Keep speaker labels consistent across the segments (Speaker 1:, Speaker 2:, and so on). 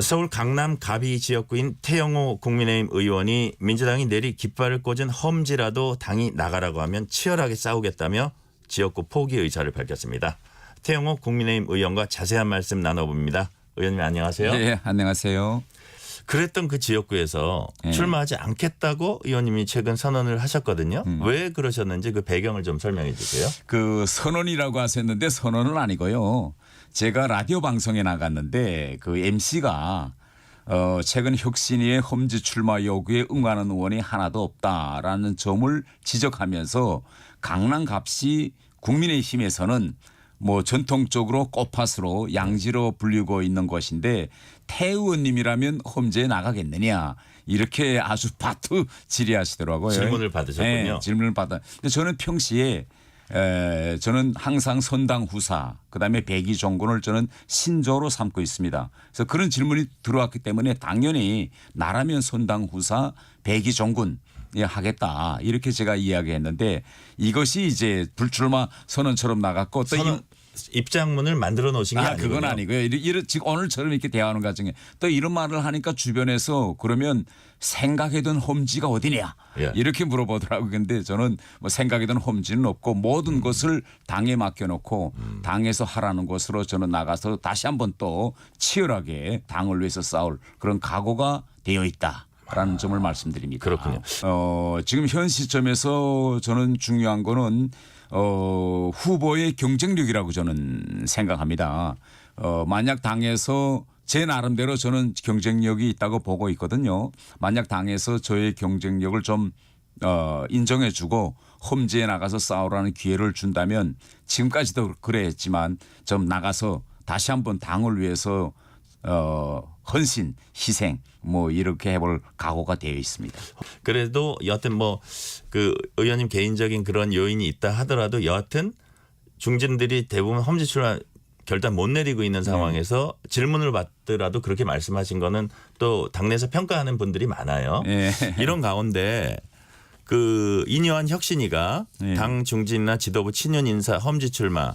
Speaker 1: 서울 강남 가비 지역구인 태영호 국민의힘 의원이 민주당이 내리 깃발을 꽂은 험지라도 당이 나가라고 하면 치열하게 싸우겠다며 지역구 포기 의사를 밝혔습니다. 태영호 국민의힘 의원과 자세한 말씀 나눠봅니다. 의원님 안녕하세요.
Speaker 2: 네, 안녕하세요.
Speaker 1: 그랬던 그 지역구에서
Speaker 2: 네.
Speaker 1: 출마하지 않겠다고 의원님이 최근 선언을 하셨거든요.
Speaker 2: 음.
Speaker 1: 왜 그러셨는지 그 배경을 좀 설명해 주세요.
Speaker 2: 그 선언이라고 하셨는데 선언은 아니고요. 제가 라디오 방송에 나갔는데 그 MC가 어 최근 혁신위의 험지 출마 요구에 응하는 의원이 하나도 없다라는 점을 지적하면서 강남갑시 국민의힘에서는 뭐 전통적으로 꽃밭으로 양지로 불리고 있는 것인데 태 의원님이라면 험지에 나가겠느냐 이렇게 아주 바트 질의하시더라고요.
Speaker 1: 질문을 받으셨군요.
Speaker 2: 네, 질문을 받아. 근데 저는 평시에 에, 저는 항상 선당 후사 그다음에 백의 종군을 저는 신조로 삼고 있습니다. 그래서 그런 질문이 들어왔기 때문에 당연히 나라면 선당 후사 백의 종군 예, 하겠다 이렇게 제가 이야기했는데 이것이 이제 불출마 선언처럼 나갔고 또 이-
Speaker 1: 선언 입장문을 만들어 놓으신 게
Speaker 2: 아,
Speaker 1: 아니군요.
Speaker 2: 그건 아니고요. 이런, 이런 지금 오늘처럼 이렇게 대화하는 과정에 또 이런 말을 하니까 주변에서 그러면 생각해둔 험지가 어디냐
Speaker 1: 예.
Speaker 2: 이렇게 물어보더라고요. 근데 저는 뭐 생각해둔 험지는 없고 모든
Speaker 1: 음.
Speaker 2: 것을 당에 맡겨놓고 당에서 하라는 것으로 저는 나가서 다시 한번 또 치열하게 당을 위해서 싸울 그런 각오가 되어 있다. 라는 점을 말씀드립니다.
Speaker 1: 그렇군요.
Speaker 2: 어, 지금 현 시점에서 저는 중요한 거는 어, 후보의 경쟁력이라고 저는 생각합니다. 어, 만약 당에서 제 나름대로 저는 경쟁력이 있다고 보고 있거든요. 만약 당에서 저의 경쟁력을 좀 어, 인정해주고 험지에 나가서 싸우라는 기회를 준다면 지금까지도 그랬지만 좀 나가서 다시 한번 당을 위해서 어, 헌신, 희생 뭐 이렇게 해볼 각오가 되어 있습니다.
Speaker 1: 그래도 여하튼 뭐 그 의원님 개인적인 그런 요인이 있다 하더라도 여하튼 중진들이 대부분 험지 출마 결단 못 내리고 있는 상황에서 질문을 받더라도 그렇게 말씀하신 거는 또 당내에서 평가하는 분들이 많아요.
Speaker 2: 예.
Speaker 1: 이런 가운데 그 이뇨한 혁신이가
Speaker 2: 예.
Speaker 1: 당 중진이나 지도부 친윤 인사 험지 출마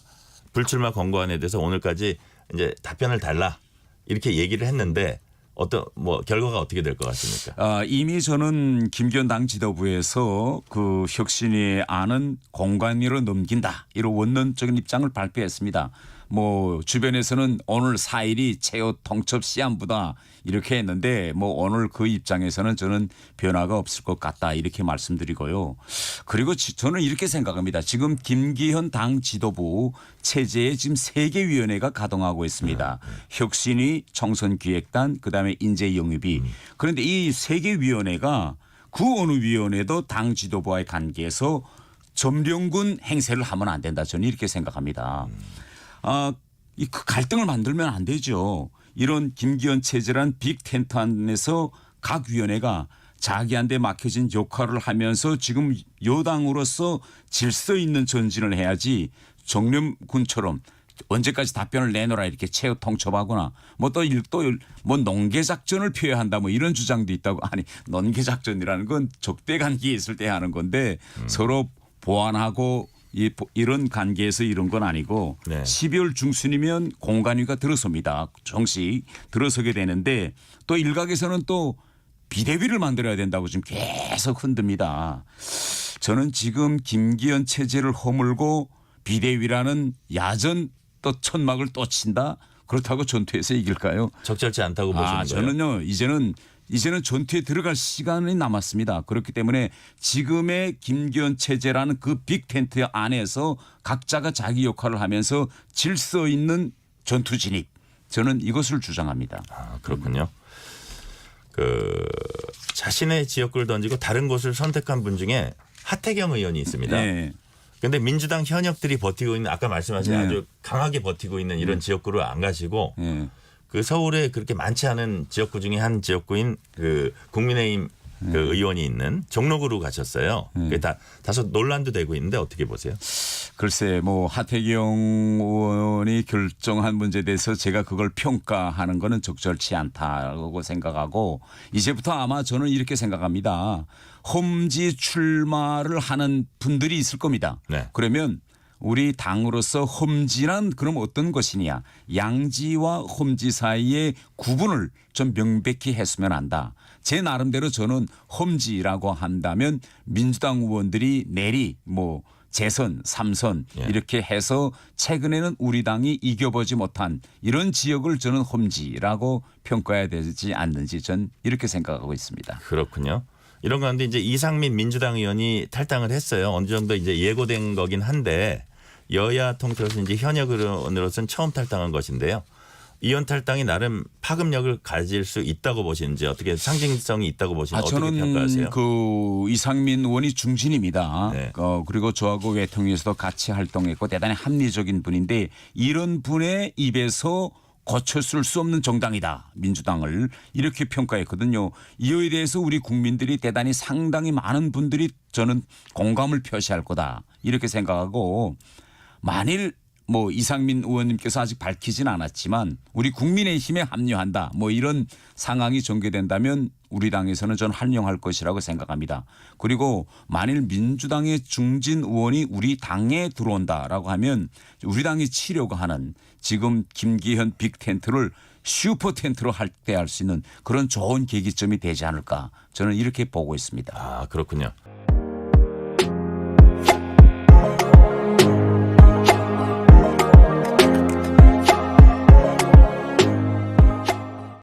Speaker 1: 불출마 권고안에 대해서 오늘까지 이제 답변을 달라 이렇게 얘기를 했는데 어떤 뭐 결과가 어떻게 될 것 같습니까?
Speaker 2: 아, 이미 저는 김기현 당 지도부에서 그 혁신위의 안은 공관위로 넘긴다 이런 원론적인 입장을 발표했습니다. 뭐 주변에서는 오늘 4일이 최후 통첩 시한부다 이렇게 했는데 뭐 오늘 그 입장에서는 저는 변화가 없을 것 같다 이렇게 말씀드리고요. 그리고 지- 저는 이렇게 생각합니다. 지금 김기현 당 지도부 체제에 지금 세개 위원회가 가동하고 있습니다. 혁신위, 청선기획단, 그다음에 인재영입위. 그런데 이세개 위원회가 그 어느 위원회도 당 지도부와의 관계에서 점령군 행세를 하면 안 된다. 저는 이렇게 생각합니다. 아, 이 그 갈등을 만들면 안 되죠. 이런 김기현 체제란 빅 텐트 안에서 각 위원회가 자기한테 맡겨진 역할을 하면서 지금 여당으로서 질서 있는 전진을 해야지 정념군처럼 언제까지 답변을 내놓으라 이렇게 최후 통첩하거나 뭐 뭐또 또뭐 농계 작전을 표현한다 뭐 이런 주장도 있다고 아니 농계 작전이라는 건 적대 관계에 있을 때 하는 건데 서로 보완하고 이, 이런 관계에서 이런 건 아니고
Speaker 1: 네.
Speaker 2: 12월 중순이면 공간위가 들어섭니다. 정식 들어서게 되는데 또 일각에서는 또 비대위를 만들어야 된다고 지금 계속 흔듭니다. 저는 지금 김기현 체제를 허물고 비대위라는 야전 또 천막을 또 친다. 그렇다고 전투에서 이길까요?
Speaker 1: 적절치 않다고 보시는
Speaker 2: 아,
Speaker 1: 거예요?
Speaker 2: 저는요 이제는 이제는 전투에 들어갈 시간이 남았습니다. 그렇기 때문에 지금의 김기현 체제라는 그 빅 텐트 안에서 각자가 자기 역할을 하면서 질서 있는 전투 진입. 저는 이것을 주장합니다.
Speaker 1: 아, 그렇군요. 그 자신의 지역구를 던지고 다른 곳을 선택한 분 중에 하태경 의원이 있습니다.
Speaker 2: 네.
Speaker 1: 근데 민주당 현역들이 버티고 있는 아까 말씀하신
Speaker 2: 네.
Speaker 1: 아주 강하게 버티고 있는 이런 지역구를 안 가시고
Speaker 2: 네.
Speaker 1: 그 서울에 그렇게 많지 않은 지역구 중에 한 지역구인 그 국민의힘 그 의원이 있는 종로구로 가셨어요. 그게 다 다소 논란도 되고 있는데 어떻게 보세요?
Speaker 2: 글쎄 뭐 하태경 의원이 결정한 문제에 대해서 제가 그걸 평가하는 거는 적절치 않다고 생각하고 이제부터 아마 저는 이렇게 생각합니다. 험지 출마를 하는 분들이 있을 겁니다.
Speaker 1: 네.
Speaker 2: 그러면 우리 당으로서 험지란 그럼 어떤 것이냐 양지와 험지 사이의 구분을 좀 명백히 했으면 한다. 제 나름대로 저는 험지라고 한다면 민주당 의원들이 내리 뭐 재선, 삼선
Speaker 1: 예.
Speaker 2: 이렇게 해서 최근에는 우리 당이 이겨보지 못한 이런 지역을 저는 험지라고 평가해야 되지 않는지 전 이렇게 생각하고 있습니다.
Speaker 1: 그렇군요. 이런 가운데 이제 이상민 민주당 의원이 탈당을 했어요. 어느 정도 이제 예고된 거긴 한데 여야 통틀어서 이제 현역 의원으로서는 처음 탈당한 것인데요. 이원 탈당이 나름 파급력을 가질 수 있다고 보시는지 어떻게 상징성이 있다고 보시는지
Speaker 2: 아,
Speaker 1: 어떻게
Speaker 2: 저는
Speaker 1: 평가하세요?
Speaker 2: 그 이상민 의원이 중진입니다.
Speaker 1: 네.
Speaker 2: 어, 그리고 저하고 외통위에서도 같이 활동했고 대단히 합리적인 분인데 이런 분의 입에서 거쳤을 수 없는 정당이다. 민주당을 이렇게 평가했거든요. 이에 대해서 우리 국민들이 대단히 상당히 많은 분들이 저는 공감을 표시할 거다. 이렇게 생각하고 만일 뭐 이상민 의원님께서 아직 밝히진 않았지만 우리 국민의힘에 합류한다 뭐 이런 상황이 전개된다면 우리 당에서는 전 환영할 것이라고 생각합니다. 그리고 만일 민주당의 중진 의원이 우리 당에 들어온다라고 하면 우리 당이 치려고 하는 지금 김기현 빅 텐트를 슈퍼 텐트로 할때할 수 있는 그런 좋은 계기점이 되지 않을까 저는 이렇게 보고 있습니다.
Speaker 1: 아 그렇군요.